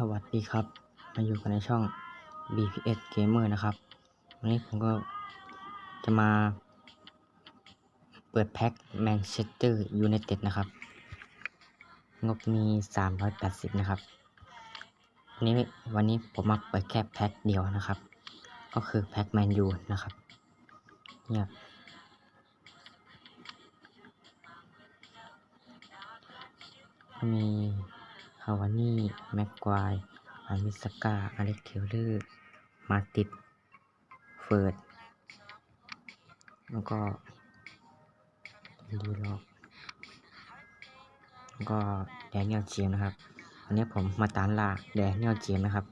สวัสดีครับ มาอยู่กันในช่อง BPS Gamer นะครับ วันนี้ผมก็จะมา เปิดแพ็ค Manchester United นะครับ งบมี 380 นะครับ วันนี้วันนี้ผมมาเปิดแค่แพ็คเดียวนะครับ ก็คือแพ็คแมนยูนะครับ เนี่ยมีาวานี่ แม็กควายอามิสกาอเล็กเทลเลอร์ มาติด เฟิร์ด แล้วก็ดีล็อกแล้วก็แดเนียลเจมส์นะครับ วันนี้ผมมาตามล่าแดเนียลเจมส์นะครับ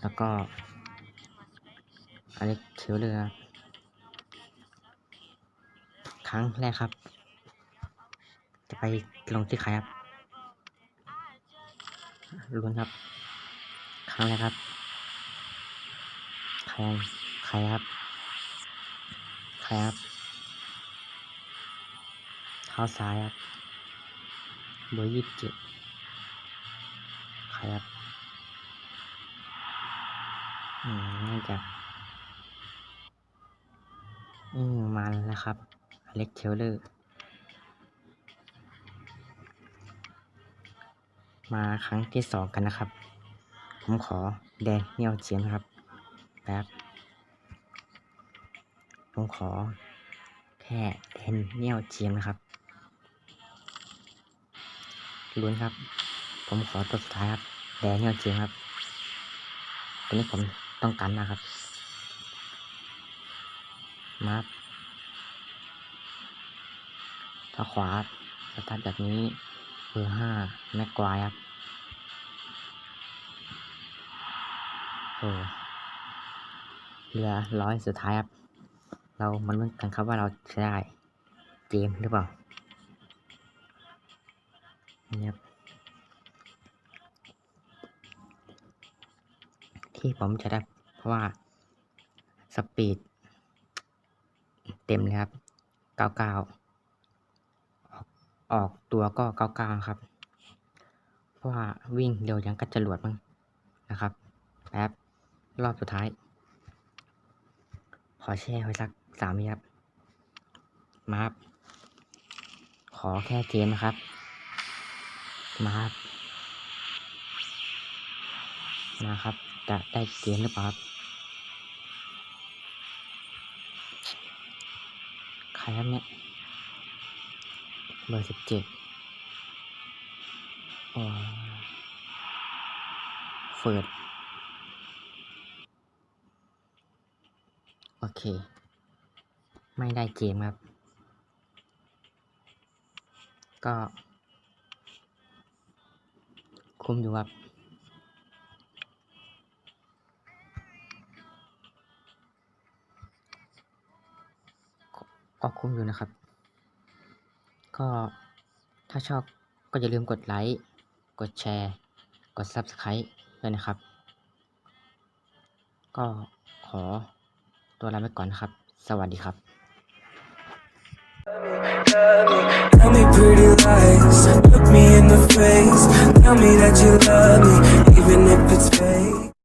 แล้วก็อเล็กเทลเลอร์ครับครั้งแรกครับ จะไปลงที่ใครครับ ลุ้นครับ ครั้งแรกครับ ใคร ใครครับ ใครครับ เท้าซ้ายครับเบอร์ยี่สิบเจ็ดใครครับอืมน่าจะอืมมาแล้วครับ อเล็กเทลเลอร์ มาครั้งที่สองกันนะครับ ผมขอแดงเนียลเจียมครับแป๊บผมขอแค่แดนเนียลเจียมนะครับลุ้นครับ ผมขอตัวสุดท้ายครับแดนเนียลเจียมครับตัวนี้ผมต้องการนะครับ มาถ้าขวาสตาร์ทแบบนี้เบอร์ห้าแม็กควายครับ อ้เหลือร้อยสุดท้ายครับ เรามาลุ้นกันครับว่าเราจะได้เกมหรือเปล่านี่ครับที่ผมจะได้เพราะว่าสปีด เต็มเลยครับ99ออกออกตัวก็99ครับ เพราะว่าวิ่งเร็วยังกัดจรวดมั้งนะครับแป๊บ รอบสุดท้าย ขอแช่ไว้สักสามวิครับ มาครับ ขอแค่เกมนะครับ มาครับ มาครับ จะได้เกมหรือเปล่าครับ ใครครับเนี่ยเบอร์สิบเจ็ดโอ้เฟิร์ด โอเค ไม่ได้เกมครับ ก็คุมอยู่ครับ ก็ก็คุ้มอยู่นะครับ ก็ถ้าชอบก็อย่าลืมกดไลค์ กดแชร์ กด Subscribe ด้วยนะครับ ก็ขอ ตัวลาไปก่อนนะครับ สวัสดีครับ Tell me pretty lies, look me in the face. Tell me that you love me, even if it's fake.